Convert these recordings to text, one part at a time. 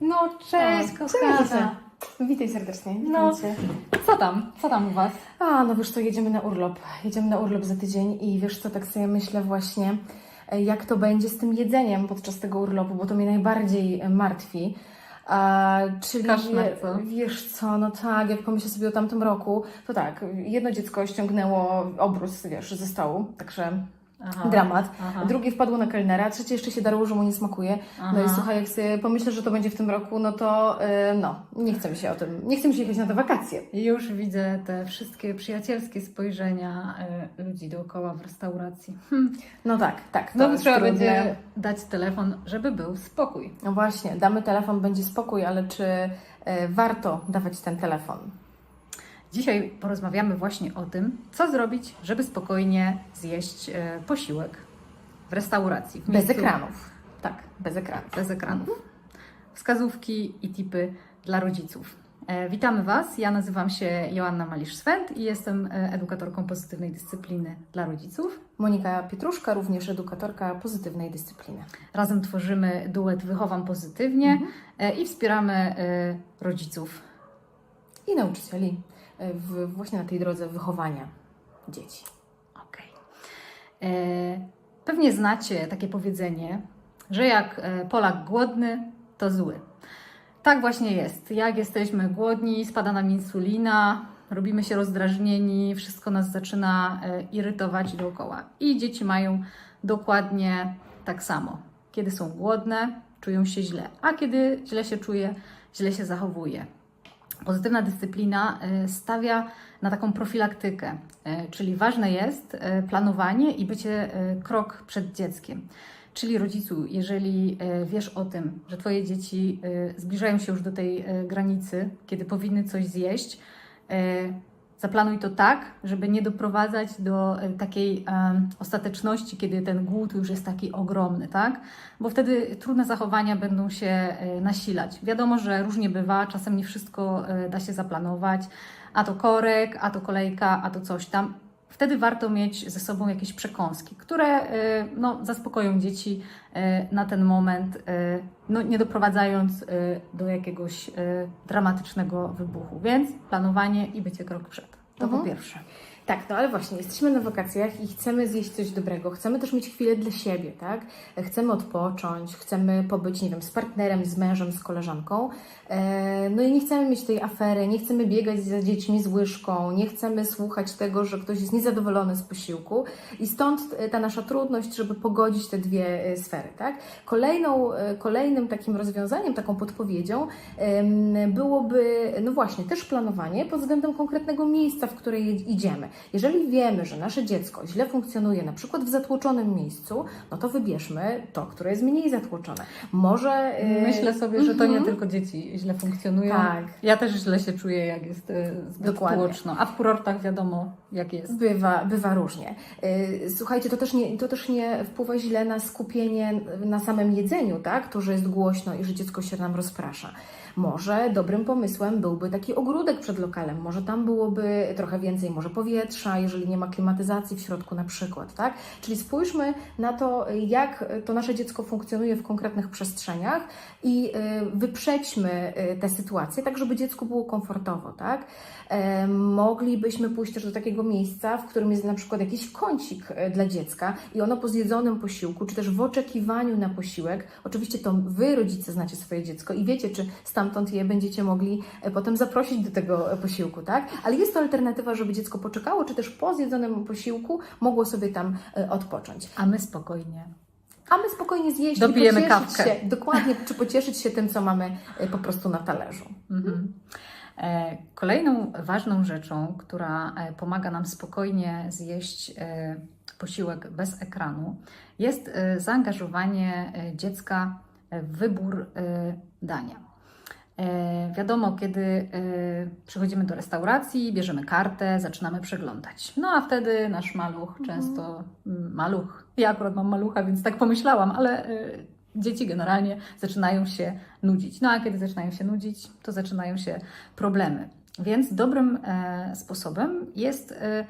No cześć, kochana. Witaj serdecznie. Witam No. cię. Co tam? Co tam u Was? A, no wiesz co, jedziemy na urlop. Jedziemy na urlop za tydzień i wiesz co, tak sobie myślę właśnie, e, jak to będzie z tym jedzeniem podczas tego urlopu, bo to mnie najbardziej e, martwi. A, czyli Koszmar, co? wiesz co, no tak, jak pomyślę sobie o tamtym roku, to tak, jedno dziecko ściągnęło obrus, wiesz, ze stołu, także Aha. dramat. Aha. Drugie wpadło na kelnera, trzecie jeszcze się darło, że mu nie smakuje. No i Aha. słuchaj, jak sobie pomyślę, że to będzie w tym roku, no to yy, no, nie chcę mi się o tym, nie chcę mi się jechać na te wakacje. Już widzę te wszystkie przyjacielskie spojrzenia y, ludzi dookoła w restauracji. Hm. No tak, tak. jest trzeba trudne. będzie dać telefon, żeby był spokój. No właśnie, damy telefon, będzie spokój, ale czy e, warto dawać ten telefon? Dzisiaj porozmawiamy właśnie o tym, co zrobić, żeby spokojnie zjeść y, posiłek w restauracji. W Bez miejscu- ekranów. Tak, bez ekranów. bez ekranów. Wskazówki i tipy dla rodziców. E, Witamy Was. Ja nazywam się Joanna Malisz-Swęd i jestem e, edukatorką pozytywnej dyscypliny dla rodziców. Monika Pietruszka, również edukatorka pozytywnej dyscypliny. Razem tworzymy duet Wychowam Pozytywnie e, i wspieramy e, rodziców. I nauczycieli e, w, właśnie na tej drodze wychowania dzieci. Okej. E, Pewnie znacie takie powiedzenie, że jak e, Polak głodny, to zły. Tak właśnie jest. Jak jesteśmy głodni, spada nam insulina, robimy się rozdrażnieni, wszystko nas zaczyna e, irytować dookoła. I dzieci mają dokładnie tak samo. Kiedy są głodne, czują się źle, a kiedy źle się czuje, źle się zachowuje. Pozytywna dyscyplina y, stawia na taką profilaktykę, y, czyli ważne jest y, planowanie i bycie krok przed dzieckiem. Czyli rodzicu, jeżeli wiesz o tym, że Twoje dzieci zbliżają się już do tej granicy, kiedy powinny coś zjeść, zaplanuj to tak, żeby nie doprowadzać do y, takiej em, ostateczności, kiedy ten głód już jest taki ogromny, tak? Bo wtedy trudne zachowania będą się y, nasilać. Wiadomo, że różnie bywa, czasem nie wszystko da się zaplanować, a to korek, a to kolejka, a to coś tam. Wtedy warto mieć ze sobą jakieś przekąski, które y, no, zaspokoją dzieci y, na ten moment, y, no, nie doprowadzając do jakiegoś dramatycznego wybuchu. Więc planowanie i bycie krok przed. To Mhm. po pierwsze. Tak, no ale właśnie, jesteśmy na wakacjach i chcemy zjeść coś dobrego. Chcemy też mieć chwilę dla siebie, tak? Chcemy odpocząć, chcemy pobyć, nie wiem, z partnerem, z mężem, z koleżanką. E, No i nie chcemy mieć tej afery, nie chcemy biegać za dziećmi z łyżką, nie chcemy słuchać tego, że ktoś jest niezadowolony z posiłku. I stąd e, ta nasza trudność, żeby pogodzić te dwie e, sfery, tak? Kolejną, kolejnym takim rozwiązaniem, taką podpowiedzią byłoby, no właśnie, też planowanie pod względem konkretnego miejsca, w które idziemy. Jeżeli wiemy, że nasze dziecko źle funkcjonuje, na przykład w zatłoczonym miejscu, no to wybierzmy to, które jest mniej zatłoczone. Może. e, Myślę sobie, że to nie mhm. tylko dzieci źle funkcjonują. Tak. Ja też źle się czuję, jak jest e, zbyt Dokładnie. tłoczno. A w kurortach wiadomo, jak jest. Bywa, bywa różnie. Yy, Słuchajcie, to też, nie, to też nie wpływa źle na skupienie na samym jedzeniu, tak? To, że jest głośno i że dziecko się nam rozprasza. Może dobrym pomysłem byłby taki ogródek przed lokalem, może tam byłoby trochę więcej, może powietrza, jeżeli nie ma klimatyzacji w środku na przykład, tak? Czyli spójrzmy na to, jak to nasze dziecko funkcjonuje w konkretnych przestrzeniach i yy, wyprzedźmy yy, te sytuacje, tak żeby dziecku było komfortowo, tak? Moglibyśmy pójść też do takiego miejsca, w którym jest na przykład jakiś kącik e, dla dziecka i ono po zjedzonym posiłku, czy też w oczekiwaniu na posiłek, oczywiście to Wy, rodzice, znacie swoje dziecko i wiecie, czy stamtąd je będziecie mogli e, potem zaprosić do tego e, posiłku, tak? Ale jest to alternatywa, żeby dziecko poczekało, czy też po zjedzonym posiłku mogło sobie tam odpocząć. A my spokojnie. A my spokojnie zjeść Dopijemy i pocieszyć kawkę. się, dokładnie, czy pocieszyć się tym, co mamy po prostu na talerzu. Mhm. E, Kolejną ważną rzeczą, która e, pomaga nam spokojnie zjeść e, posiłek bez ekranu, jest zaangażowanie dziecka w wybór dania. Wiadomo, kiedy przychodzimy do restauracji, bierzemy kartę, zaczynamy przeglądać. No a wtedy nasz maluch, często mm, maluch, ja akurat mam malucha, więc tak pomyślałam, ale dzieci generalnie zaczynają się nudzić. No a kiedy zaczynają się nudzić, to zaczynają się problemy. Więc dobrym e, sposobem jest e,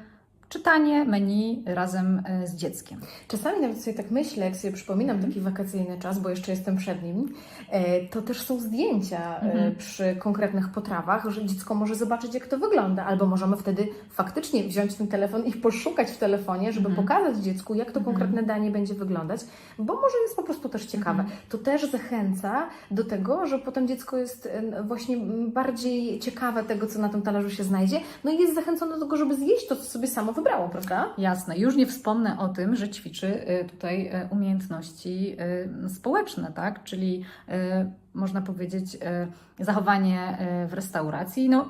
czytanie menu razem e, z dzieckiem. Czasami nawet sobie tak myślę, jak sobie przypominam Mhm. taki wakacyjny czas, bo jeszcze jestem przed nim, e, to też są zdjęcia Mhm. przy konkretnych potrawach, że dziecko może zobaczyć, jak to wygląda, albo możemy wtedy faktycznie wziąć ten telefon i poszukać w telefonie, żeby Mhm. pokazać dziecku, jak to Mhm. konkretne danie będzie wyglądać, bo może jest po prostu też ciekawe. Mhm. To też zachęca do tego, że potem dziecko jest e, właśnie bardziej ciekawe tego, co na tym talerzu się znajdzie, no i jest zachęcone do tego, żeby zjeść to, co sobie samo wybrało, prawda? Jasne, już nie wspomnę o tym, że ćwiczy y, tutaj y, umiejętności y, społeczne, tak? Czyli można powiedzieć zachowanie w restauracji. No,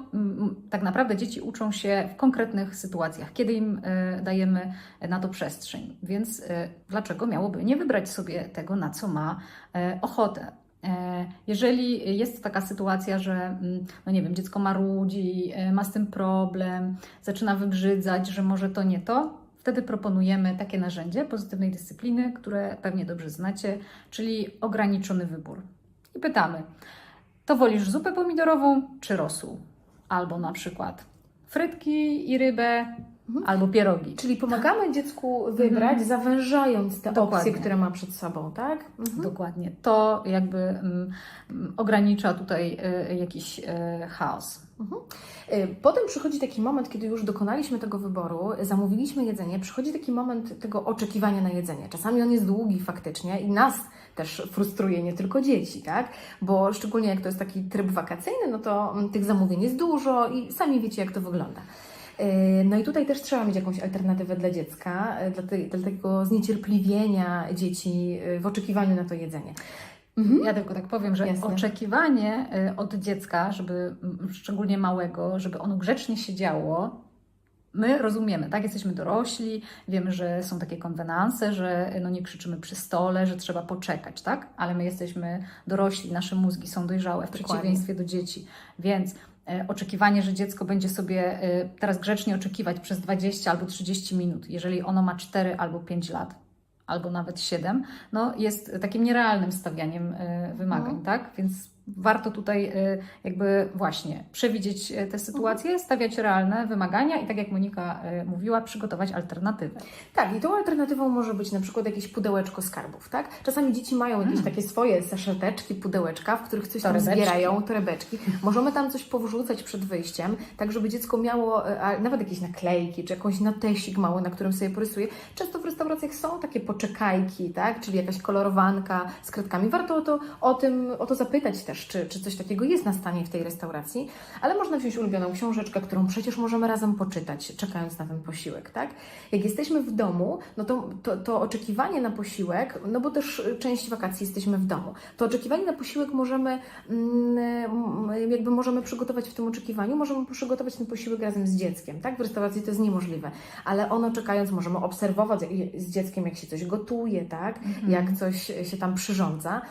tak naprawdę dzieci uczą się w konkretnych sytuacjach, kiedy im dajemy na to przestrzeń. Więc dlaczego miałoby nie wybrać sobie tego, na co ma ochotę? E, Jeżeli jest taka sytuacja, że mm, no nie wiem, dziecko marudzi, e, ma z tym problem, zaczyna wybrzydzać, że może to nie to, wtedy proponujemy takie narzędzie pozytywnej dyscypliny, które pewnie dobrze znacie, czyli ograniczony wybór. I pytamy, to wolisz zupę pomidorową czy rosół? Albo na przykład frytki i rybę, Mhm. albo pierogi. Czyli pomagamy dziecku wybrać, zawężając te Mhm. Dokładnie. opcje, które ma przed sobą, tak? Mhm. Dokładnie. To jakby mm, mm, ogranicza tutaj y, jakiś y, chaos. Y, Potem przychodzi taki moment, kiedy już dokonaliśmy tego wyboru, zamówiliśmy jedzenie, przychodzi taki moment tego oczekiwania na jedzenie. Czasami on jest długi faktycznie i nas też frustruje, nie tylko dzieci, tak? Bo szczególnie jak to jest taki tryb wakacyjny, no to mm, tych zamówień jest dużo i sami wiecie, jak to wygląda. Y, No i tutaj też trzeba mieć jakąś alternatywę dla dziecka, y, dla, tej, dla tego zniecierpliwienia dzieci y, w oczekiwaniu na to jedzenie. Mhm. Ja tylko tak powiem, że Jasne. oczekiwanie od dziecka, żeby szczególnie małego, żeby ono grzecznie siedziało, my rozumiemy, tak? Jesteśmy dorośli, wiemy, że są takie konwenanse, że no nie krzyczymy przy stole, że trzeba poczekać, tak? Ale my jesteśmy dorośli, nasze mózgi są dojrzałe w Dokładnie. przeciwieństwie do dzieci, więc oczekiwanie, że dziecko będzie sobie e, teraz grzecznie oczekiwać przez 20 albo 30 minut, jeżeli ono ma 4 albo 5 lat, albo nawet 7, no jest takim nierealnym stawianiem e, wymagań, No. tak? Więc warto tutaj e, jakby właśnie przewidzieć e, te sytuacje, stawiać realne wymagania i tak jak Monika e, mówiła, przygotować alternatywę. Tak, i tą alternatywą może być na przykład jakieś pudełeczko skarbów, tak? Czasami dzieci mają jakieś Mm. takie swoje saszeteczki, pudełeczka, w których coś tam Torebeczki. zbierają, torebeczki. Możemy tam coś powrzucać przed wyjściem, tak żeby dziecko miało nawet jakieś naklejki, czy jakąś notesik mały, na którym sobie porysuje. Często w restauracjach są takie poczekajki, tak? Czyli jakaś kolorowanka z kredkami. Warto o to, o tym, o to zapytać też, czy, czy coś takiego jest na stanie w tej restauracji, ale można wziąć ulubioną książeczkę, którą przecież możemy razem poczytać, czekając na ten posiłek, tak? Jak jesteśmy w domu, no to, to, to oczekiwanie na posiłek, no bo też y, część wakacji jesteśmy w domu, to oczekiwanie na posiłek możemy, mm, mm, jakby możemy przygotować w tym oczekiwaniu, możemy przygotować ten posiłek razem z dzieckiem, tak? W restauracji to jest niemożliwe, ale ono czekając możemy obserwować z dzieckiem, jak się coś gotuje, tak? Mhm. Jak coś się tam przyrządza.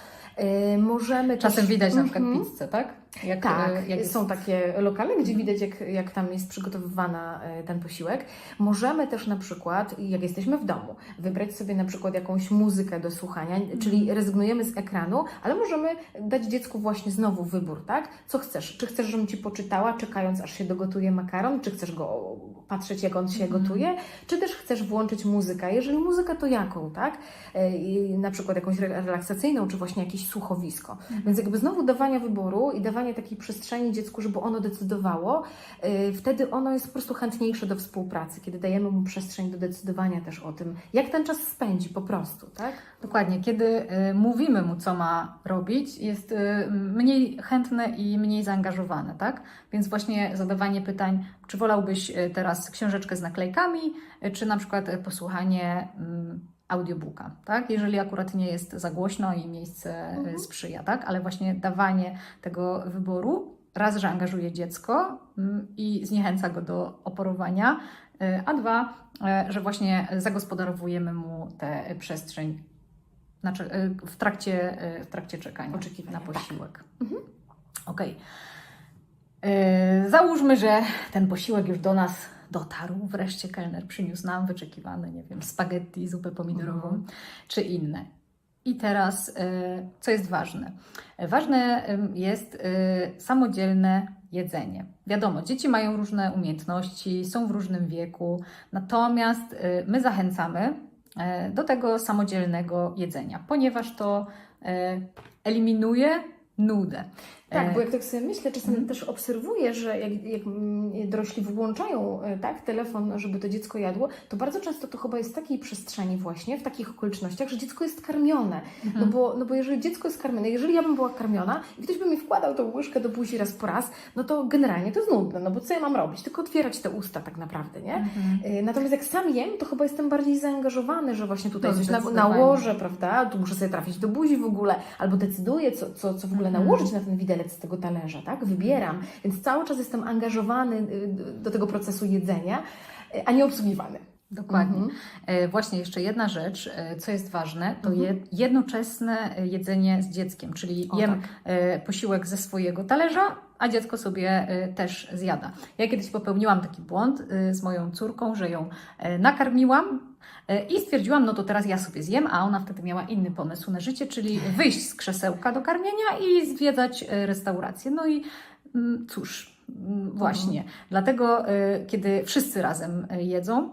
Y, Możemy Czasem też... widać na przykład Mhm. pizzę, tak? Jak, Tak, e, jak jest- są takie lokale, gdzie widać, jak, jak tam jest przygotowywana e, ten posiłek. Możemy też na przykład, jak jesteśmy w domu, wybrać sobie na przykład jakąś muzykę do słuchania, czyli rezygnujemy z ekranu, ale możemy dać dziecku właśnie znowu wybór, tak? Co chcesz? Czy chcesz, żebym Ci poczytała, czekając aż się dogotuje makaron? Czy chcesz go patrzeć, jak on się Mhm. gotuje? Czy też chcesz włączyć muzykę? Jeżeli muzykę, to jaką, tak? E, i Na przykład jakąś re- relaksacyjną, czy właśnie jakieś słuchowisko. Więc jakby znowu dawania wyboru i dawanie takiej przestrzeni dziecku, żeby ono decydowało, yy, wtedy ono jest po prostu chętniejsze do współpracy, kiedy dajemy mu przestrzeń do decydowania też o tym, jak ten czas spędzi po prostu, tak? Dokładnie, kiedy y, mówimy mu, co ma robić, jest y, mniej chętne i mniej zaangażowane, tak? Więc właśnie zadawanie pytań, czy wolałbyś y, teraz książeczkę z naklejkami, y, czy na przykład y, posłuchanie mm, audiobooka, tak? Jeżeli akurat nie jest za głośno i miejsce y, Mhm. sprzyja, tak? Ale właśnie dawanie tego wyboru raz, że angażuje dziecko mm, i zniechęca go do oporowania, y, a dwa, y, że właśnie zagospodarowujemy mu tę przestrzeń znaczy, w, trakcie, w trakcie czekania Oczekiwania, na tak. posiłek. Mhm. Okej. Y, Załóżmy, że ten posiłek już do nas dotarł. Wreszcie kelner przyniósł nam wyczekiwane, nie wiem, spaghetti, zupę pomidorową Mhm. czy inne. I teraz, y, co jest ważne? Ważne jest y, samodzielne jedzenie. Wiadomo, dzieci mają różne umiejętności, są w różnym wieku, natomiast y, my zachęcamy do tego samodzielnego jedzenia, ponieważ to eliminuje nudę. Tak, E, bo jak tak sobie myślę, czasem Mhm. też obserwuję, że jak, jak mm, dorośli włączają e, tak, telefon, żeby to dziecko jadło, to bardzo często to chyba jest w takiej przestrzeni właśnie, w takich okolicznościach, że dziecko jest karmione. No, Mhm. bo, no bo jeżeli dziecko jest karmione, jeżeli ja bym była karmiona i ktoś by mi wkładał tą łyżkę do buzi raz po raz, no to generalnie to jest nudne, no bo co ja mam robić? Tylko otwierać te usta tak naprawdę, nie? Mhm. E, Natomiast jak sam jem, to chyba jestem bardziej zaangażowany, że właśnie tutaj No, coś na, nałożę, prawda? Tu muszę sobie trafić do buzi w ogóle, albo decyduję, co, co, co w ogóle Mhm. nałożyć na ten widelec z tego talerza, tak? Wybieram. Więc cały czas jestem angażowany y, do tego procesu jedzenia, y, a nie obsługiwany. Dokładnie. Mhm. E, Właśnie jeszcze jedna rzecz, e, co jest ważne, to Mhm. je, jednoczesne e, jedzenie z dzieckiem, czyli O, jem tak. posiłek ze swojego talerza, a dziecko sobie też zjada. Ja kiedyś popełniłam taki błąd z moją córką, że ją nakarmiłam i stwierdziłam, no to teraz ja sobie zjem, a ona wtedy miała inny pomysł na życie, czyli wyjść z krzesełka do karmienia i zwiedzać restaurację. No i mm, cóż, mm, właśnie, dlatego e, kiedy wszyscy razem jedzą,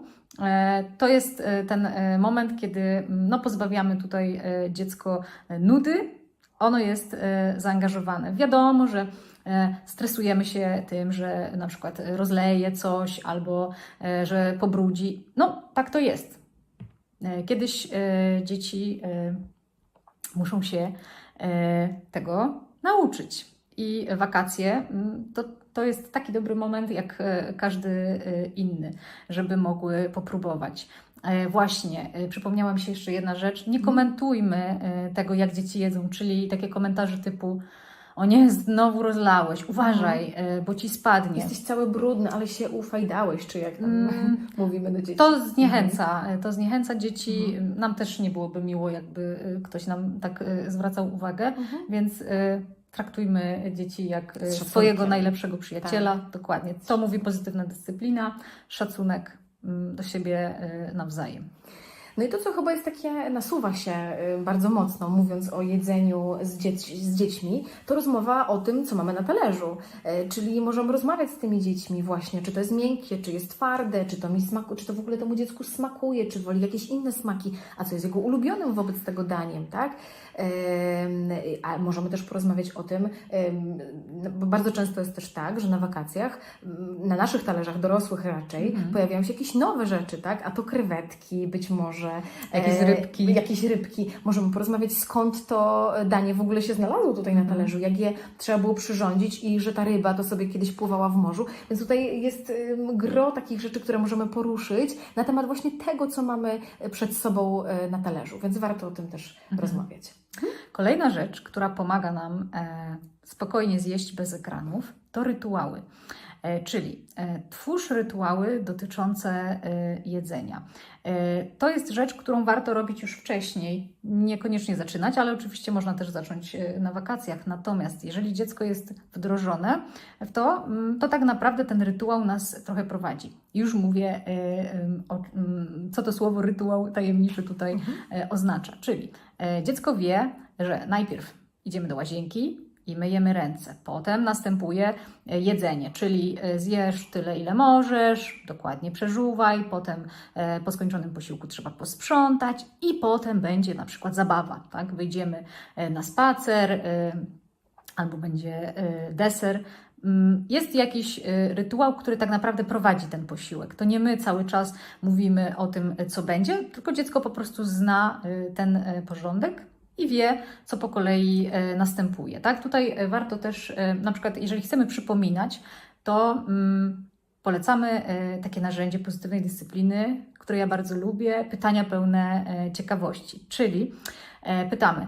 To jest e, ten e, moment, kiedy mm, no, pozbawiamy tutaj e, dziecko e, nudy, ono jest e, zaangażowane. Wiadomo, że e, stresujemy się tym, że na przykład e, rozleje coś albo e, że pobrudzi. No, tak to jest. E, Kiedyś e, dzieci e, muszą się e, tego nauczyć. I wakacje mm, to, to jest taki dobry moment, jak e, każdy e, inny, żeby mogły popróbować. E, Właśnie, przypomniała mi się jeszcze jedna rzecz. Nie komentujmy e, tego, jak dzieci jedzą, czyli takie komentarze typu o nie, znowu rozlałeś, uważaj, e, bo ci spadnie. Jesteś cały brudny, ale się ufajdałeś, czy jak tam Mm. mówimy do dzieci. To zniechęca, to zniechęca dzieci. Mhm. Nam też nie byłoby miło, jakby ktoś nam tak zwracał uwagę, Mhm. więc traktujmy dzieci jak szacunkiem. swojego najlepszego przyjaciela. Dokładnie. To mówi pozytywna dyscyplina, szacunek mm, do siebie y, nawzajem. No i to, co chyba jest takie, nasuwa się y, bardzo mocno, mówiąc o jedzeniu z, dzieci, z dziećmi, to rozmowa o tym, co mamy na talerzu. Y, Czyli możemy rozmawiać z tymi dziećmi właśnie, czy to jest miękkie, czy jest twarde, czy to mi smaku, czy to w ogóle temu dziecku smakuje, czy woli jakieś inne smaki, a co jest jego ulubionym wobec tego daniem, tak? A możemy też porozmawiać o tym, ym, no, bo bardzo często jest też tak, że na wakacjach, ym, na naszych talerzach dorosłych raczej, Mhm. pojawiają się jakieś nowe rzeczy, tak? A to krewetki być może, Jakieś e, rybki. Jakieś rybki. Możemy porozmawiać, skąd to danie w ogóle się znalazło tutaj na Mhm. talerzu, jak je trzeba było przyrządzić i że ta ryba to sobie kiedyś pływała w morzu. Więc tutaj jest gro takich rzeczy, które możemy poruszyć na temat właśnie tego, co mamy przed sobą e, na talerzu. Więc warto o tym też Mhm. rozmawiać. Kolejna rzecz, która pomaga nam e, spokojnie zjeść bez ekranów, to rytuały. E, czyli e, twórz rytuały dotyczące e, jedzenia. To jest rzecz, którą warto robić już wcześniej. Niekoniecznie zaczynać, ale oczywiście można też zacząć na wakacjach. Natomiast jeżeli dziecko jest wdrożone w to, mm, to tak naprawdę ten rytuał nas trochę prowadzi. Już mówię, o, mm, co to słowo rytuał tajemniczy tutaj e, oznacza. Czyli dziecko wie, że najpierw idziemy do łazienki i myjemy ręce. Potem następuje e, jedzenie, czyli e, zjesz tyle, ile możesz, dokładnie przeżuwaj, potem e, po skończonym posiłku trzeba posprzątać i potem będzie na przykład zabawa, tak? Wyjdziemy na spacer albo będzie deser. Mm, Jest jakiś rytuał, który tak naprawdę prowadzi ten posiłek. To nie my cały czas mówimy o tym, co będzie, tylko dziecko po prostu zna ten porządek i wie, co po kolei e, następuje. Tak? Tutaj e, warto też, e, na przykład, jeżeli chcemy przypominać, to mm, polecamy takie narzędzie pozytywnej dyscypliny, które ja bardzo lubię, pytania pełne ciekawości. Czyli pytamy,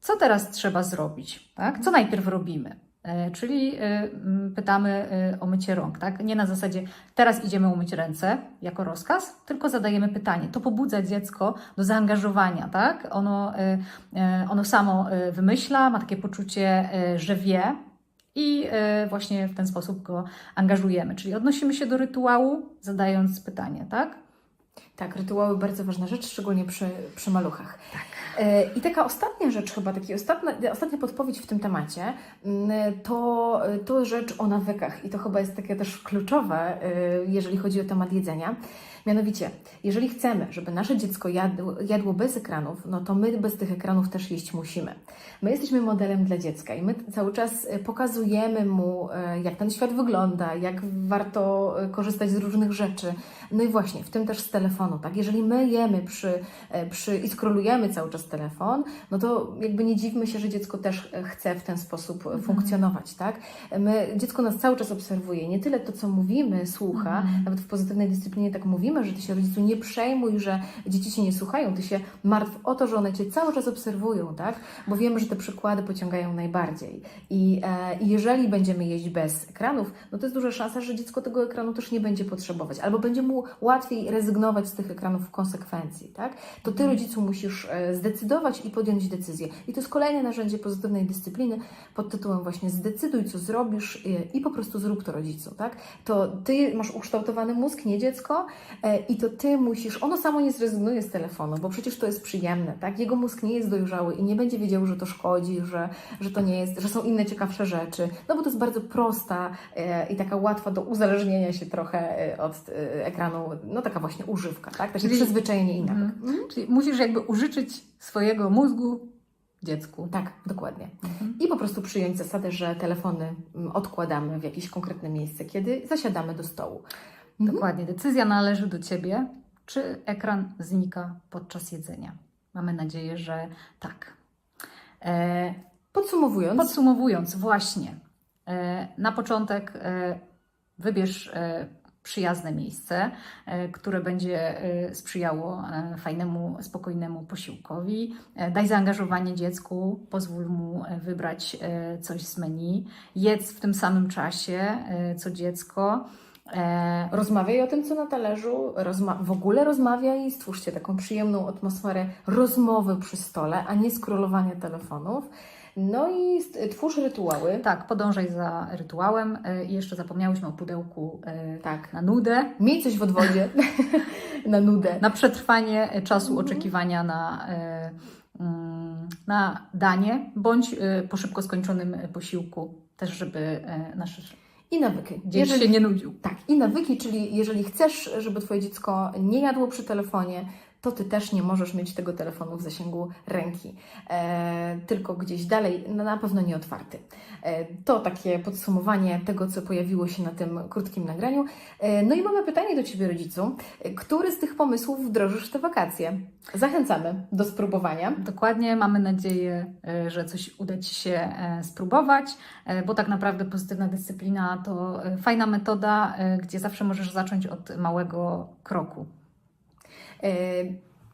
co teraz trzeba zrobić? Tak? Co najpierw robimy? E, Czyli e, pytamy e, o mycie rąk, tak? Nie na zasadzie teraz idziemy umyć ręce jako rozkaz, tylko zadajemy pytanie. To pobudza dziecko do zaangażowania, tak? Ono, ono samo wymyśla, ma takie poczucie, że wie i właśnie w ten sposób go angażujemy. Czyli odnosimy się do rytuału, zadając pytanie, tak? Tak, rytuały bardzo ważna rzecz, szczególnie przy, przy maluchach. E, I taka ostatnia rzecz, chyba taki ostatnia, ostatnia podpowiedź w tym temacie, mm, to, to rzecz o nawykach. I to chyba jest takie też kluczowe, e, jeżeli chodzi o temat jedzenia. Mianowicie, jeżeli chcemy, żeby nasze dziecko jadło, jadło bez ekranów, no to my bez tych ekranów też jeść musimy. My jesteśmy modelem dla dziecka i my cały czas e, pokazujemy mu, jak ten świat wygląda, jak warto korzystać z różnych rzeczy. No i właśnie, w tym też z telefonu, tak? Jeżeli my jemy przy, e, przy i skrolujemy cały czas telefon, no to jakby nie dziwmy się, że dziecko też e, chce w ten sposób e, funkcjonować, tak? My, dziecko nas cały czas obserwuje, nie tyle to, co mówimy, słucha, nawet w pozytywnej dyscyplinie tak mówimy, że ty się rodzicu nie przejmuj, że dzieci cię nie słuchają, ty się martw o to, że one cię cały czas obserwują, tak? Bo wiemy, że te przykłady pociągają najbardziej. I, e, jeżeli będziemy jeść bez ekranów, no to jest duża szansa, że dziecko tego ekranu też nie będzie potrzebować, albo będzie mu łatwiej rezygnować z tych ekranów w konsekwencji, tak? To ty, rodzicu, musisz e, zdecydować i podjąć decyzję. I to jest kolejne narzędzie pozytywnej dyscypliny pod tytułem właśnie zdecyduj, co zrobisz e, i po prostu zrób to rodzicu, tak? To ty masz ukształtowany mózg, nie dziecko e, i to ty musisz, ono samo nie zrezygnuje z telefonu, bo przecież to jest przyjemne, tak? Jego mózg nie jest dojrzały i nie będzie wiedział, że to szkodzi, że, że to nie jest, że są inne ciekawsze rzeczy, no bo to jest bardzo prosta i taka łatwa do uzależnienia się trochę od e, ekranu, no taka właśnie używka, tak? Takie Czyli- przyzwyczajenie i nawyk. Mhm. Czyli musisz jakby użyczyć swojego mózgu dziecku. Tak, dokładnie. Mhm. I po prostu przyjąć zasadę, że telefony mm, odkładamy w jakieś konkretne miejsce, kiedy zasiadamy do stołu. Mhm. Dokładnie. Decyzja należy do Ciebie, czy ekran znika podczas jedzenia. Mamy nadzieję, że tak. E, Podsumowując, Podsumowując, właśnie, e, na początek e, wybierz e, przyjazne miejsce, e, które będzie e, sprzyjało e, fajnemu, spokojnemu posiłkowi. Daj zaangażowanie dziecku, pozwól mu wybrać coś z menu. Jedz w tym samym czasie co dziecko. Rozmawiaj o tym, co na talerzu, rozma- w ogóle rozmawiaj i stwórzcie taką przyjemną atmosferę rozmowy przy stole, a nie scrollowania telefonów. No i twórz rytuały. Tak, podążaj za rytuałem. E, I jeszcze zapomniałyśmy o pudełku e, Tak. na nudę. Miej coś w odwodzie na nudę. na przetrwanie e, czasu Mhm. oczekiwania na, mm, na danie, bądź po szybko skończonym posiłku, też żeby nasz I nawyki. dzień się nie nudził. Tak, i nawyki, czyli jeżeli chcesz, żeby Twoje dziecko nie jadło przy telefonie, to Ty też nie możesz mieć tego telefonu w zasięgu ręki, e, tylko gdzieś dalej, no na pewno nie otwarty. E, to takie podsumowanie tego, co pojawiło się na tym krótkim nagraniu. E, no i mamy pytanie do Ciebie, rodzicu. E, Który z tych pomysłów wdrożysz te wakacje? Zachęcamy do spróbowania. Dokładnie, mamy nadzieję, e, że coś uda Ci się e, spróbować, bo tak naprawdę pozytywna dyscyplina to fajna metoda, gdzie zawsze możesz zacząć od małego kroku. E,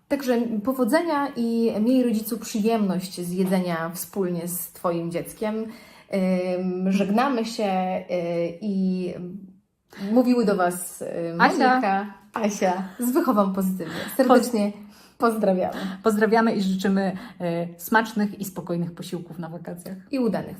Także powodzenia i miej rodzicu przyjemność z jedzenia wspólnie z Twoim dzieckiem. Ym, Żegnamy się y, i mówiły do Was Asia. Monika, Asia z Wychowam Pozytywnie. Serdecznie pozdrawiamy Pozdrawiamy i życzymy e, smacznych i spokojnych posiłków na wakacjach. i udanych